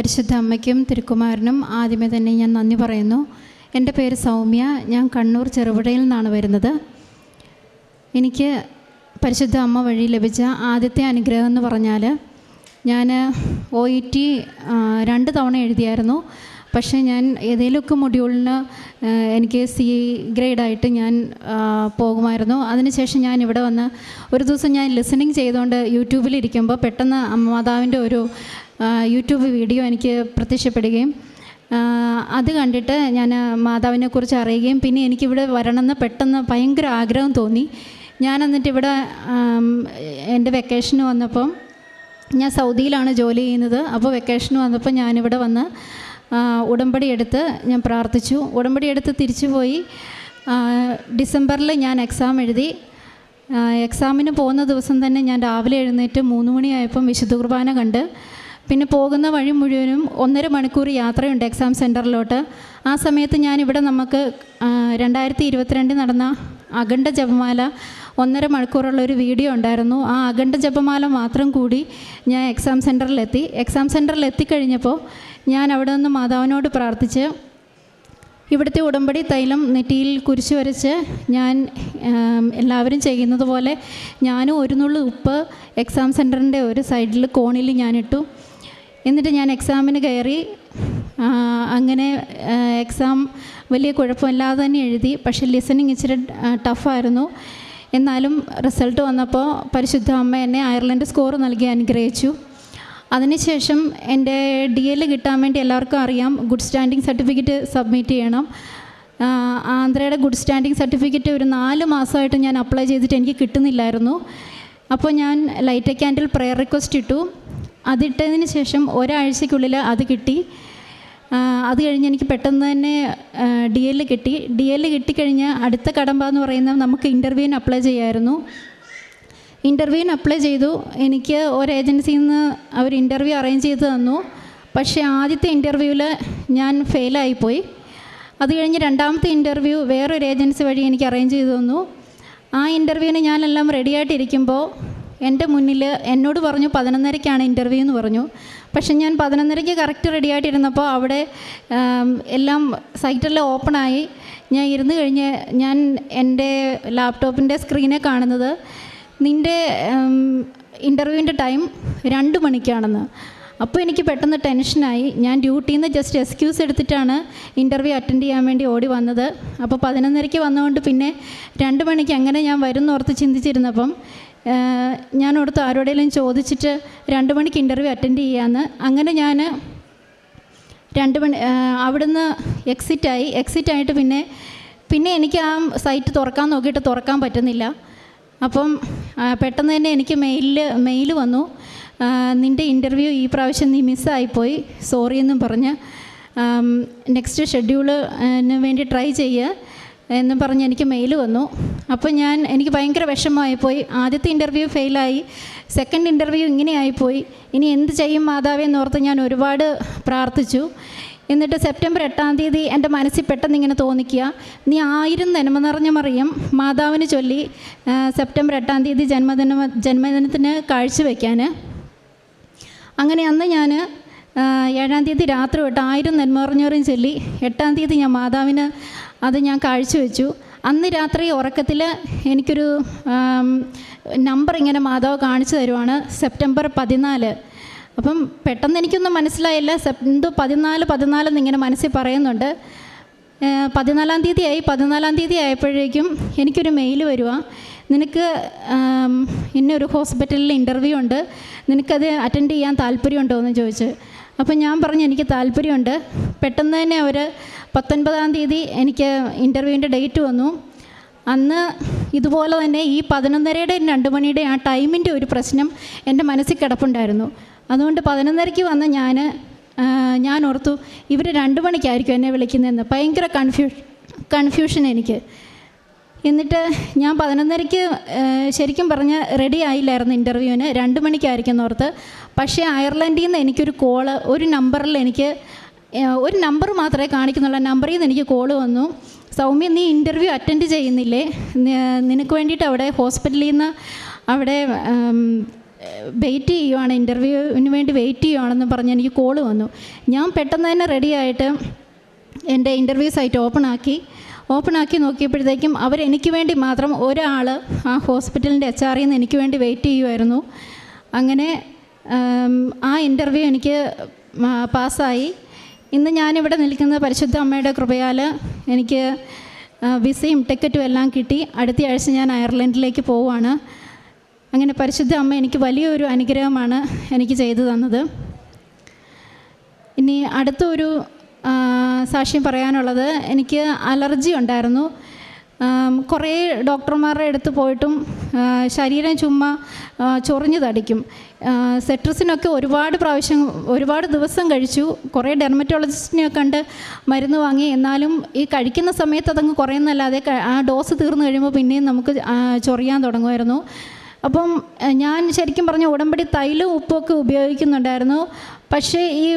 പരിശുദ്ധ അമ്മയ്ക്കും തിരുക്കുമാരനും ആദ്യമേ തന്നെ ഞാൻ നന്ദി പറയുന്നു. എന്റെ പേര് സൗമ്യ. ഞാൻ കണ്ണൂർ ചെറുപുഴയിൽ നിന്നാണ് വരുന്നത്. എനിക്ക് പരിശുദ്ധ അമ്മ വഴി ലഭിച്ച ആദ്യത്തെ അനുഗ്രഹം എന്ന് പറഞ്ഞാൽ ഞാൻ ഒ ഇ ടി രണ്ട് തവണ എഴുതിയായിരുന്നു. പക്ഷേ ഞാൻ ഏതെങ്കിലുമൊക്കെ മൊഡ്യൂളിന് എനിക്ക് സി ഗ്രേഡായിട്ട് ഞാൻ പോകുമായിരുന്നു. അതിനുശേഷം ഞാൻ ഇവിടെ വന്ന് ഒരു ദിവസം ഞാൻ ലിസണിങ് ചെയ്തുകൊണ്ട് യൂട്യൂബിലിരിക്കുമ്പോൾ പെട്ടെന്ന് മാതാവിന്റെ ഒരു യൂട്യൂബ് വീഡിയോ എനിക്ക് പ്രത്യക്ഷപ്പെടുകയും അത് കണ്ടിട്ട് ഞാൻ മാതാവിനെക്കുറിച്ച് അറിയുകയും പിന്നെ എനിക്കിവിടെ വരണമെന്ന് പെട്ടെന്ന് ഭയങ്കര ആഗ്രഹം തോന്നി. ഞാൻ എന്നിട്ട് ഇവിടെ എന്റെ വെക്കേഷന് വന്നപ്പം ഞാൻ സൗദിയിലാണ് ജോലി ചെയ്യുന്നത്. അപ്പോൾ വെക്കേഷന് വന്നപ്പോൾ ഞാനിവിടെ വന്ന് ഉടമ്പടി എടുത്ത് ഞാൻ പ്രാർത്ഥിച്ചു. ഉടമ്പടി എടുത്ത് തിരിച്ചു പോയി. ഡിസംബറിൽ ഞാൻ എക്സാം എഴുതി. എക്സാമിന് പോകുന്ന ദിവസം തന്നെ ഞാൻ രാവിലെ എഴുന്നേറ്റ് മൂന്ന് മണിയായപ്പം വിശുദ്ധ കുർബാന കണ്ട്. പിന്നെ പോകുന്ന വഴി മുഴുവനും ഒന്നര മണിക്കൂർ യാത്രയുണ്ട് എക്സാം സെന്ററിലോട്ട് ആ സമയത്ത് ഞാനിവിടെ നമുക്ക് രണ്ടായിരത്തി ഇരുപത്തിരണ്ടിൽ നടന്ന അഖണ്ഡ ജപമാല ഒന്നര മണിക്കൂറുള്ള ഒരു വീഡിയോ ഉണ്ടായിരുന്നു. ആ അഖണ്ഡ ജപമാല മാത്രം കൂടി ഞാൻ എക്സാം സെന്ററിലെത്തി എക്സാം സെന്ററിൽ എത്തിക്കഴിഞ്ഞപ്പോൾ ഞാൻ അവിടെ നിന്ന് മാതാവിനോട് പ്രാർത്ഥിച്ച് ഇവിടുത്തെ ഉടമ്പടി തൈലം നെറ്റിയിൽ കുരിശു വരച്ച് ഞാൻ എല്ലാവരും ചെയ്യുന്നത് പോലെ ഞാനും ഒരു നുള്ളു ഉപ്പ് എക്സാം സെന്ററിന്റെ ഒരു സൈഡിൽ കോണിൽ ഞാനിട്ടു എന്നിട്ട് ഞാൻ എക്സാമിന് കയറി അങ്ങനെ എക്സാം വലിയ കുഴപ്പമില്ലാതെ തന്നെ എഴുതി. പക്ഷേ ലിസണിങ് ഇച്ചിരി ടഫായിരുന്നു എന്നാലും റിസൾട്ട് വന്നപ്പോൾ പരിശുദ്ധ അമ്മ എന്നെ അയർലൻഡ് സ്കോർ നൽകി അനുഗ്രഹിച്ചു. അതിനുശേഷം എന്റെ ഡി എൽ കിട്ടാൻ വേണ്ടി എല്ലാവർക്കും അറിയാം. ഗുഡ് സ്റ്റാൻഡിങ് സർട്ടിഫിക്കറ്റ് സബ്മിറ്റ് ചെയ്യണം. ആന്ധ്രയുടെ ഗുഡ് സ്റ്റാൻഡിങ് സർട്ടിഫിക്കറ്റ് ഒരു നാല് മാസമായിട്ട് ഞാൻ അപ്ലൈ ചെയ്തിട്ട് എനിക്ക് കിട്ടുന്നില്ലായിരുന്നു. അപ്പോൾ ഞാൻ ലൈറ്റ് ക്യാൻഡിൽ പ്രയർ റിക്വസ്റ്റ് ഇട്ടു. അതിട്ടതിന് ശേഷം ഒരാഴ്ചയ്ക്കുള്ളിൽ അത് കിട്ടി. അത് കഴിഞ്ഞ് എനിക്ക് പെട്ടെന്ന് തന്നെ ഡി എൽ കിട്ടി. ഡി എൽ കിട്ടിക്കഴിഞ്ഞ് അടുത്ത കടമ്പ എന്ന് പറയുന്നത് നമുക്ക് ഇന്റർവ്യൂവിന് അപ്ലൈ ചെയ്യായിരുന്നു. ഇന്റർവ്യൂവിന് അപ്ലൈ ചെയ്തു. എനിക്ക് ഒരു ഏജൻസിയിൽ നിന്ന് അവർ ഇന്റർവ്യൂ അറേഞ്ച് ചെയ്ത് തന്നു. പക്ഷേ ആദ്യത്തെ ഇന്റർവ്യൂവിൽ ഞാൻ ഫെയിലായിപ്പോയി അത് കഴിഞ്ഞ് രണ്ടാമത്തെ ഇന്റർവ്യൂ വേറൊരു ഏജൻസി വഴി എനിക്ക് അറേഞ്ച് ചെയ്തു തന്നു. ആ ഇന്റർവ്യൂവിന് ഞാനെല്ലാം റെഡിയായിട്ടിരിക്കുമ്പോൾ എന്റെ മുന്നിൽ എന്നോട് പറഞ്ഞു പതിനൊന്നരയ്ക്കാണ് ഇന്റർവ്യൂ എന്ന് പറഞ്ഞു. പക്ഷെ ഞാൻ പതിനൊന്നരയ്ക്ക് കറക്റ്റ് റെഡിയായിട്ടിരുന്നപ്പോൾ അവിടെ എല്ലാം സൈറ്റെല്ലാം ഓപ്പണായി ഞാൻ ഇരുന്ന് കഴിഞ്ഞ് ഞാൻ എന്റെ ലാപ്ടോപ്പിന്റെ സ്ക്രീനെ കാണുന്നത് നിന്റെ ഇന്റർവ്യൂവിന്റെ ടൈം രണ്ട് മണിക്കാണെന്ന്. അപ്പോൾ എനിക്ക് പെട്ടെന്ന് ടെൻഷനായി ഞാൻ ഡ്യൂട്ടിയിൽ നിന്ന് ജസ്റ്റ് എക്സ്ക്യൂസ് എടുത്തിട്ടാണ് ഇന്റർവ്യൂ അറ്റൻഡ് ചെയ്യാൻ വേണ്ടി ഓടി വന്നത്. അപ്പോൾ പതിനൊന്നരയ്ക്ക് വന്നുകൊണ്ട് പിന്നെ രണ്ട് മണിക്ക് അങ്ങനെ ഞാൻ വരും വരുന്നോർത്ത് ചിന്തിച്ചിരുന്നപ്പം ഞാൻ ഓർത്ത് ആരോടെങ്കിലും ചോദിച്ചിട്ട് രണ്ട് മണിക്ക് ഇന്റർവ്യൂ അറ്റൻഡ് ചെയ്യാമെന്ന് അങ്ങനെ ഞാൻ രണ്ട് മണി അവിടുന്ന് എക്സിറ്റായി എക്സിറ്റ് പിന്നെ പിന്നെ എനിക്ക് ആ സൈറ്റ് തുറക്കാൻ നോക്കിയിട്ട് തുറക്കാൻ പറ്റുന്നില്ല. അപ്പം പെട്ടെന്ന് തന്നെ എനിക്ക് മെയിലിൽ മെയിൽ വന്നു. നിന്റെ ഇന്റർവ്യൂ ഈ പ്രാവശ്യം നീ മിസ്സായിപ്പോയി സോറി എന്നും പറഞ്ഞ് നെക്സ്റ്റ് ഷെഡ്യൂളിന് വേണ്ടി ട്രൈ ചെയ്യുക എന്നും പറഞ്ഞ് എനിക്ക് മെയിൽ വന്നു. അപ്പോൾ ഞാൻ എനിക്ക് ഭയങ്കര വിഷമമായിപ്പോയി. ആദ്യത്തെ ഇന്റർവ്യൂ ഫെയിലായി സെക്കൻഡ് ഇന്റർവ്യൂ ഇങ്ങനെ ആയിപ്പോയി. ഇനി എന്ത് ചെയ്യും മാതാവേ എന്നോർത്ത് ഞാൻ ഒരുപാട് പ്രാർത്ഥിച്ചു. എന്നിട്ട് സെപ്റ്റംബർ എട്ടാം തീയതി എന്റെ മനസ്സിൽ പെട്ടെന്ന് ഇങ്ങനെ തോന്നിക്കുക. നീ ആയിരം നന്മ നിറഞ്ഞ മറിയും മാതാവിന് ചൊല്ലി സെപ്റ്റംബർ എട്ടാം തീയതി ജന്മദിന ജന്മദിനത്തിന് കാഴ്ചവെക്കാൻ അങ്ങനെ അന്ന് ഞാൻ ഏഴാം തീയതി രാത്രി തൊട്ട് ആയിരം നന്മ നെന്മറിഞ്ഞോറും ചൊല്ലി എട്ടാം തീയതി ഞാൻ മാതാവിന് അത് ഞാൻ കാഴ്ചവെച്ചു അന്ന് രാത്രി ഉറക്കത്തിൽ എനിക്കൊരു നമ്പർ ഇങ്ങനെ മാതാവ് കാണിച്ചു തരുവാണ്. സെപ്റ്റംബർ പതിനാല്. അപ്പം പെട്ടെന്ന് എനിക്കൊന്നും മനസ്സിലായില്ല. എന്തോ പതിനാല് പതിനാലെന്ന് ഇങ്ങനെ മനസ്സിൽ പറയുന്നുണ്ട്. പതിനാലാം തീയതി ആയി പതിനാലാം തീയതി ആയപ്പോഴേക്കും എനിക്കൊരു മെയിൽ വരുവാ. നിനക്ക് ഇന്ന ഒരു ഹോസ്പിറ്റലിൽ ഇന്റർവ്യൂ ഉണ്ട്. നിനക്കത് അറ്റൻഡ് ചെയ്യാൻ താല്പര്യമുണ്ടോ എന്ന് ചോദിച്ച്. അപ്പം ഞാൻ പറഞ്ഞു എനിക്ക് താല്പര്യമുണ്ട്. പെട്ടെന്ന് തന്നെ അവർ പത്തൊൻപതാം തീയതി എനിക്ക് ഇന്റർവ്യൂവിന്റെ ഡേറ്റ് വന്നു. അന്ന് ഇതുപോലെ തന്നെ ഈ പതിനൊന്നരയുടെയും രണ്ട് മണിയുടെ ആ ടൈമിന്റെ ഒരു പ്രശ്നം എന്റെ മനസ്സിൽ കിടപ്പുണ്ടായിരുന്നു. അതുകൊണ്ട് പതിനൊന്നരയ്ക്ക് വന്ന് ഞാൻ ഞാൻ ഓർത്തു ഇവർ രണ്ട് മണിക്കായിരിക്കും എന്നെ വിളിക്കുന്നതെന്ന്. ഭയങ്കര കൺഫ്യൂ കൺഫ്യൂഷൻ എനിക്ക്. എന്നിട്ട് ഞാൻ പതിനൊന്നരയ്ക്ക് ശരിക്കും പറഞ്ഞ് റെഡി ആയില്ലായിരുന്നു ഇന്റർവ്യൂവിന് രണ്ട് മണിക്കായിരിക്കും എന്നോർത്ത് പക്ഷേ അയർലൻഡിൽ നിന്ന് എനിക്കൊരു കോൾ ഒരു നമ്പറിൽ എനിക്ക് ഒരു നമ്പർ മാത്രമേ കാണിക്കുന്നുള്ളൂ. നമ്പറിൽ നിന്ന് എനിക്ക് കോൾ വന്നു. സൗമ്യ നീ ഇന്റർവ്യൂ അറ്റൻഡ് ചെയ്യുന്നില്ലേ? നിനക്ക് വേണ്ടിയിട്ട് അവിടെ ഹോസ്പിറ്റലിൽ നിന്ന് അവിടെ വെയിറ്റ് ചെയ്യുവാണ്. ഇന്റർവ്യൂവിന് വേണ്ടി വെയിറ്റ് ചെയ്യുവാണെന്ന് പറഞ്ഞ് എനിക്ക് കോൾ വന്നു. ഞാൻ പെട്ടെന്ന് തന്നെ റെഡിയായിട്ട് എന്റെ ഇന്റർവ്യൂ സൈറ്റ് ഓപ്പൺ ആക്കി. ഓപ്പൺ ആക്കി നോക്കിയപ്പോഴത്തേക്കും അവരെനിക്ക് വേണ്ടി മാത്രം ഒരാൾ ആ ഹോസ്പിറ്റലിന്റെ എച്ച് ആറിൽ നിന്ന് എനിക്ക് വേണ്ടി വെയിറ്റ് ചെയ്യുമായിരുന്നു അങ്ങനെ ആ ഇന്റർവ്യൂ എനിക്ക് പാസ്സായി ഇന്ന് ഞാനിവിടെ നിൽക്കുന്നത് പരിശുദ്ധ അമ്മയുടെ കൃപയാൽ എനിക്ക് വിസയും ടിക്കറ്റും എല്ലാം കിട്ടി. അടുത്ത ആഴ്ച ഞാൻ അയർലൻഡിലേക്ക് പോവുകയാണ്. അങ്ങനെ പരിശുദ്ധ അമ്മ എനിക്ക് വലിയൊരു അനുഗ്രഹമാണ് എനിക്ക് ചെയ്തു തന്നത്. ഇനി അടുത്തൊരു ഒരു സാക്ഷ്യം പറയാനുള്ളത് എനിക്ക് അലർജി ഉണ്ടായിരുന്നു. കുറേ ഡോക്ടർമാരുടെ അടുത്ത് പോയിട്ടും ശരീരം ചുമ്മാ ചൊറിഞ്ഞു തടിക്കും. സെട്രസിനൊക്കെ ഒരുപാട് പ്രാവശ്യം ഒരുപാട് ദിവസം കഴിച്ചു. കുറേ ഡെർമറ്റോളജിസ്റ്റിനെ കണ്ട് മരുന്ന് വാങ്ങി. എന്നാലും ഈ കഴിക്കുന്ന സമയത്ത് അതങ്ങ് കുറയുന്നല്ലാതെ ആ ഡോസ് തീർന്നു കഴിയുമ്പോൾ പിന്നെയും നമുക്ക് ചൊറിയാൻ തുടങ്ങുമായിരുന്നു. അപ്പം ഞാൻ ശരിക്കും പറഞ്ഞ ഉടമ്പടി തൈലും ഉപ്പൊക്കെ ഉപയോഗിക്കുന്നുണ്ടായിരുന്നു. പക്ഷേ ഈ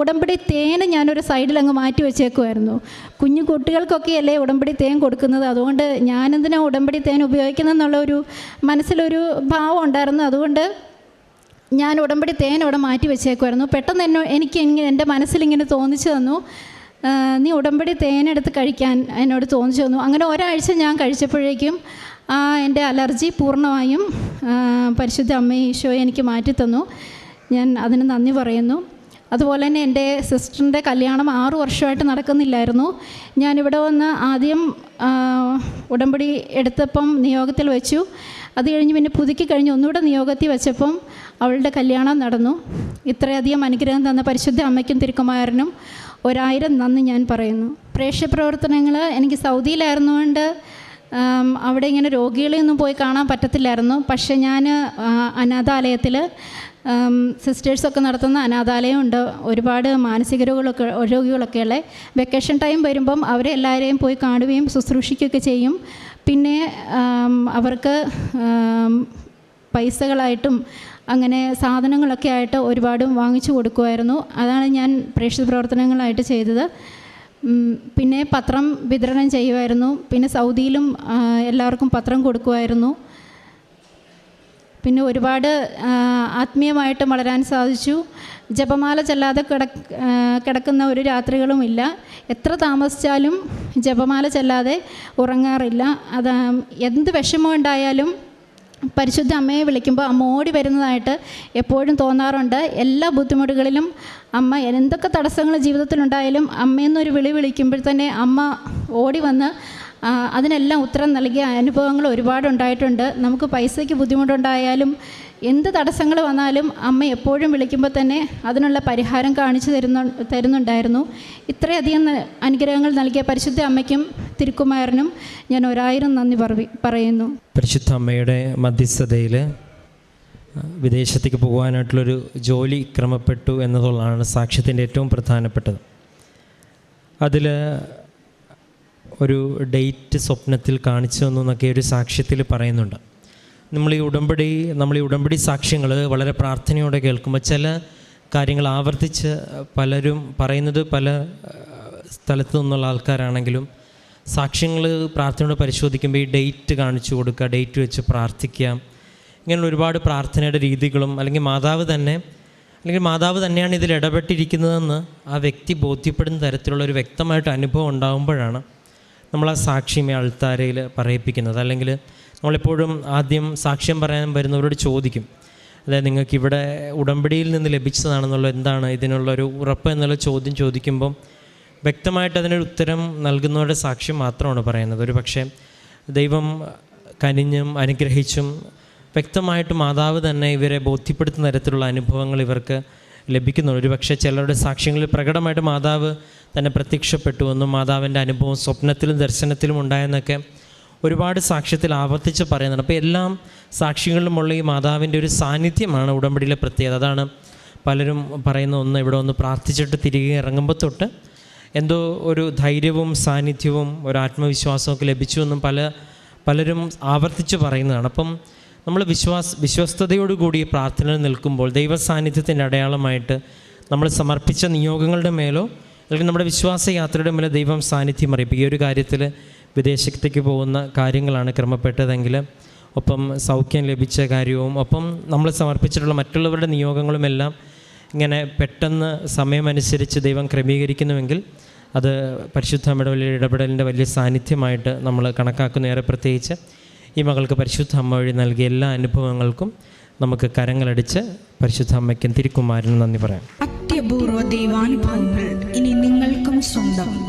ഉടമ്പടി തേൻ ഞാനൊരു സൈഡിൽ അങ്ങ് മാറ്റി വെച്ചേക്കുമായിരുന്നു കുഞ്ഞു കുട്ടികൾക്കൊക്കെ അല്ലേ ഉടമ്പടി തേൻ കൊടുക്കുന്നത്? അതുകൊണ്ട് ഞാനെന്തിനാ ഉടമ്പടി തേൻ ഉപയോഗിക്കുന്നതെന്നുള്ള ഒരു മനസ്സിലൊരു ഭാവം ഉണ്ടായിരുന്നു. അതുകൊണ്ട് ഞാൻ ഉടമ്പടി തേൻ അവിടെ മാറ്റി വെച്ചേക്കുമായിരുന്നു പെട്ടെന്ന് എന്നെ എനിക്ക് എങ്ങനെ എന്റെ മനസ്സിലിങ്ങനെ തോന്നിച്ചു തന്നു. നീ ഉടമ്പടി തേനെടുത്ത് കഴിക്കാൻ എന്നോട് തോന്നിച്ചു തന്നു. അങ്ങനെ ഒരാഴ്ച ഞാൻ കഴിച്ചപ്പോഴേക്കും ആ എന്റെ അലർജി പൂർണമായും പരിശുദ്ധ അമ്മ ഈശോ എനിക്ക് മാറ്റിത്തന്നു ഞാൻ അതിന് നന്ദി പറയുന്നു. അതുപോലെ തന്നെ എന്റെ സിസ്റ്ററിന്റെ കല്യാണം ആറു വർഷമായിട്ട് നടക്കുന്നില്ലായിരുന്നു. ഞാനിവിടെ വന്ന് ആദ്യം ഉടമ്പടി എടുത്തപ്പം നിയോഗത്തിൽ വെച്ചു. അത് കഴിഞ്ഞ് പിന്നെ പുതുക്കി കഴിഞ്ഞ് ഒന്നുകൂടെ നിയോഗത്തിൽ വെച്ചപ്പം അവളുടെ കല്യാണം നടന്നു. ഇത്രയധികം അനുഗ്രഹം തന്ന പരിശുദ്ധ അമ്മയ്ക്കും തിരുക്കുമാരനും ഒരായിരം നന്ദി ഞാൻ പറയുന്നു. പ്രേക്ഷപ്രവർത്തനങ്ങൾ എനിക്ക് സൗദിയിലായിരുന്നുകൊണ്ട് അവിടെ ഇങ്ങനെ രോഗികളെയൊന്നും പോയി കാണാൻ പറ്റത്തില്ലായിരുന്നു. പക്ഷേ ഞാൻ അനാഥാലയത്തിൽ സിസ്റ്റേഴ്സൊക്കെ നടത്തുന്ന അനാഥാലയമുണ്ട് ഒരുപാട് മാനസിക രോഗികളൊക്കെ രോഗികളൊക്കെ ഉള്ള. വെക്കേഷൻ ടൈം വരുമ്പം അവരെ എല്ലാവരെയും പോയി കാണുകയും ശുശ്രൂഷിക്കുകയൊക്കെ ചെയ്യും. പിന്നെ അവർക്ക് പൈസകളായിട്ടും അങ്ങനെ സാധനങ്ങളൊക്കെ ആയിട്ട് ഒരുപാട് വാങ്ങിച്ചു കൊടുക്കുമായിരുന്നു. അതാണ് ഞാൻ പ്രേക്ഷിത പ്രവർത്തനങ്ങളായിട്ട് ചെയ്തത്. പിന്നെ പത്രം വിതരണം ചെയ്യുമായിരുന്നു. പിന്നെ സൗദിയിലും എല്ലാവർക്കും പത്രം കൊടുക്കുമായിരുന്നു. പിന്നെ ഒരുപാട് ആത്മീയമായിട്ട് വളരാൻ സാധിച്ചു. ജപമാല ചെല്ലാതെ കിടക്ക് കിടക്കുന്ന ഒരു രാത്രികളുമില്ല. എത്ര താമസിച്ചാലും ജപമാല ചെല്ലാതെ ഉറങ്ങാറില്ല. അത് എന്ത് വിഷമം ഉണ്ടായാലും പരിശുദ്ധ അമ്മയെ വിളിക്കുമ്പോൾ അമ്മ ഓടി വരുന്നതായിട്ട് എപ്പോഴും തോന്നാറുണ്ട്. എല്ലാ ബുദ്ധിമുട്ടുകളിലും അമ്മ എന്തൊക്കെ തടസ്സങ്ങൾ ജീവിതത്തിലുണ്ടായാലും അമ്മയെന്നൊരു വിളി വിളിക്കുമ്പോൾ തന്നെ അമ്മ ഓടി വന്ന് അതിനെല്ലാം ഉത്തരം നൽകിയ അനുഭവങ്ങൾ ഒരുപാടുണ്ടായിട്ടുണ്ട്. നമുക്ക് പൈസയ്ക്ക് ബുദ്ധിമുട്ടുണ്ടായാലും എന്ത് തടസ്സങ്ങൾ വന്നാലും അമ്മ എപ്പോഴും വിളിക്കുമ്പോൾ തന്നെ അതിനുള്ള പരിഹാരം കാണിച്ചു തരുന്നു തരുന്നുണ്ടായിരുന്നു. ഇത്രയധികം അനുഗ്രഹങ്ങൾ നൽകിയ പരിശുദ്ധ അമ്മയ്ക്കും തിരുക്കുമാരനും ഞാൻ ഒരായിരം നന്ദി പറയുന്നു. പരിശുദ്ധ അമ്മയുടെ മധ്യസ്ഥതയിൽ വിദേശത്തേക്ക് പോകാനായിട്ടുള്ളൊരു ജോലി ക്രമപ്പെട്ടു എന്നതുള്ളതാണ് സാക്ഷ്യത്തിന്റെ ഏറ്റവും പ്രധാനപ്പെട്ടത്. അതിൽ ഒരു ഡേറ്റ് സ്വപ്നത്തിൽ കാണിച്ചു തന്നു എന്നൊക്കെ ഒരു സാക്ഷ്യത്തിൽ പറയുന്നുണ്ട്. നമ്മൾ ഈ ഉടമ്പടി നമ്മൾ ഈ ഉടമ്പടി സാക്ഷ്യങ്ങൾ വളരെ പ്രാർത്ഥനയോടെ കേൾക്കുമ്പോൾ ചില കാര്യങ്ങൾ ആവർത്തിച്ച് പലരും പറയുന്നത് പല സ്ഥലത്തു നിന്നുള്ള ആൾക്കാരാണെങ്കിലും സാക്ഷ്യങ്ങൾ പ്രാർത്ഥനയോട് പരിശോധിക്കുമ്പോൾ ഈ ഡേറ്റ് കാണിച്ചു കൊടുക്കുക ഡേറ്റ് വെച്ച് പ്രാർത്ഥിക്കാം ഇങ്ങനെ ഒരുപാട് പ്രാർത്ഥനയുടെ രീതികളും അല്ലെങ്കിൽ മാതാവ് തന്നെ അല്ലെങ്കിൽ മാതാവ് തന്നെയാണ് ഇതിൽ ഇടപെട്ടിരിക്കുന്നതെന്ന് ആ വ്യക്തി ബോധ്യപ്പെടുന്ന തരത്തിലുള്ള ഒരു വ്യക്തമായിട്ട് അനുഭവം ഉണ്ടാകുമ്പോഴാണ് നമ്മൾ ആ സാക്ഷ്യമേ അൾത്താരയിൽ പറയിപ്പിക്കുന്നത്. അല്ലെങ്കിൽ നമ്മളെപ്പോഴും ആദ്യം സാക്ഷ്യം പറയാൻ വരുന്നവരോട് ചോദിക്കും. അതായത് നിങ്ങൾക്ക് ഇവിടെ ഉടമ്പടിയിൽ നിന്ന് ലഭിച്ചതാണെന്നുള്ള എന്താണ് ഇതിനുള്ളൊരു ഉറപ്പ് എന്നുള്ള ചോദ്യം ചോദിക്കുമ്പം വ്യക്തമായിട്ട് അതിനൊരു ഉത്തരം നൽകുന്നവരുടെ സാക്ഷ്യം മാത്രമാണ് പറയുന്നത്. ഒരു പക്ഷേ ദൈവം കനിഞ്ഞും അനുഗ്രഹിച്ചും വ്യക്തമായിട്ട് മാതാവ് തന്നെ ഇവരെ ബോധ്യപ്പെടുത്തുന്ന തരത്തിലുള്ള അനുഭവങ്ങൾ ഇവർക്ക് ലഭിക്കുന്നുണ്ട്. ഒരു പക്ഷേ ചിലരുടെ സാക്ഷ്യങ്ങളിൽ പ്രകടമായിട്ട് മാതാവ് തന്നെ പ്രത്യക്ഷപ്പെട്ടു എന്നും മാതാവിന്റെ അനുഭവം സ്വപ്നത്തിലും ദർശനത്തിലും ഉണ്ടായെന്നൊക്കെ ഒരുപാട് സാക്ഷ്യത്തിൽ ആവർത്തിച്ച് പറയുന്നുണ്ട്. അപ്പോൾ എല്ലാം സാക്ഷികളിലുമുള്ള ഈ മാതാവിന്റെ ഒരു സാന്നിധ്യമാണ് ഉടമ്പടിയിലെ പ്രത്യേകത. അതാണ് പലരും പറയുന്ന ഒന്ന് ഇവിടെ ഒന്ന് പ്രാർത്ഥിച്ചിട്ട് തിരികെ ഇറങ്ങുമ്പോൾ തൊട്ട് എന്തോ ഒരു ധൈര്യവും സാന്നിധ്യവും ഒരു ആത്മവിശ്വാസമൊക്കെ ലഭിച്ചു എന്നും പല പലരും ആവർത്തിച്ച് പറയുന്നതാണ്. അപ്പം നമ്മൾ വിശ്വാസ വിശ്വസ്തയോടുകൂടി പ്രാർത്ഥനയിൽ നിൽക്കുമ്പോൾ ദൈവ സാന്നിധ്യത്തിന്റെ അടയാളമായിട്ട് നമ്മൾ സമർപ്പിച്ച നിയോഗങ്ങളുടെ മേലോ അല്ലെങ്കിൽ നമ്മുടെ വിശ്വാസ യാത്രയുടെ മേലെ ദൈവം സാന്നിധ്യം അറിയിക്കും ഈ ഒരു കാര്യത്തിൽ വിദേശത്തേക്ക് പോകുന്ന കാര്യങ്ങളാണ് ക്രമപ്പെട്ടതെങ്കിൽ ഒപ്പം സൗഖ്യം ലഭിച്ച കാര്യവും ഒപ്പം നമ്മൾ സമർപ്പിച്ചിട്ടുള്ള മറ്റുള്ളവരുടെ നിയോഗങ്ങളുമെല്ലാം ഇങ്ങനെ പെട്ടെന്ന് സമയമനുസരിച്ച് ദൈവം ക്രമീകരിക്കുന്നുവെങ്കിൽ അത് പരിശുദ്ധ അമ്മയുടെ വലിയ ഇടപെടലിന്റെ വലിയ സാന്നിധ്യമായിട്ട് നമ്മൾ കണക്കാക്കുന്ന. ഏറെ പ്രത്യേകിച്ച് ഈ മകൾക്ക് പരിശുദ്ധ അമ്മ വഴി നൽകിയ എല്ലാ അനുഭവങ്ങൾക്കും നമുക്ക് കരങ്ങളടിച്ച് പരിശുദ്ധ അമ്മയ്ക്കും തിരുക്കുമാരനും നന്ദി പറയാം. അത്യപൂർവ ദൈവാനുഭവങ്ങൾ ഇനി നിങ്ങൾക്കും സ്വന്തം.